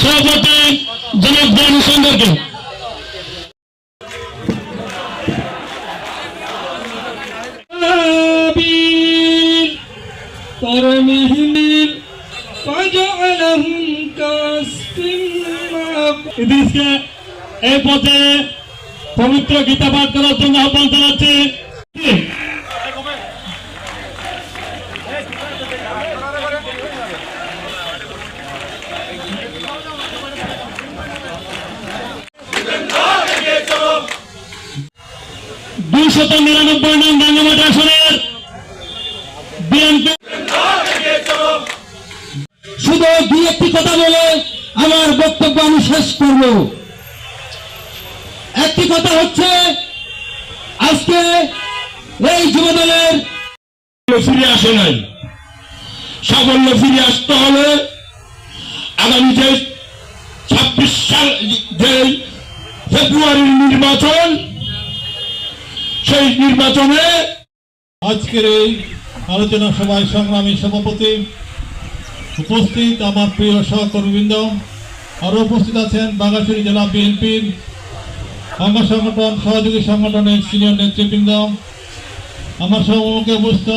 সভাপতি জনাব দান সুন্দরকে। এই পথে পবিত্র গীতা পাঠ করার জন্য আহ্বান জানাচ্ছি নিরানব্বই নং রাঙ্গামাট আসনের শুধু দুই একটি কথা বলে আমার বক্তব্য আমি শেষ করব। একটি কথা হচ্ছে, আজকে এই যুবদলের ফিরে আসে নাই। সাফল্য ফিরে আসতে হলে আগামী যে ছাব্বিশ সাল, যে ফেব্রুয়ারির নির্বাচন সেই নির্বাচনে আজকের এই আলোচনা সভায় সংগ্রামী সভাপতি উপস্থিত আমার প্রিয় সহকর্মীবৃন্দ। আরও উপস্থিত আছেন বাগাসুরি জেলা বিএনপির অঙ্গ সংগঠন, সহযোগী সংগঠনের সিনিয়র নেতৃবৃন্দ। আমার সহমুখে উপস্থিত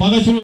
বাগাসুরি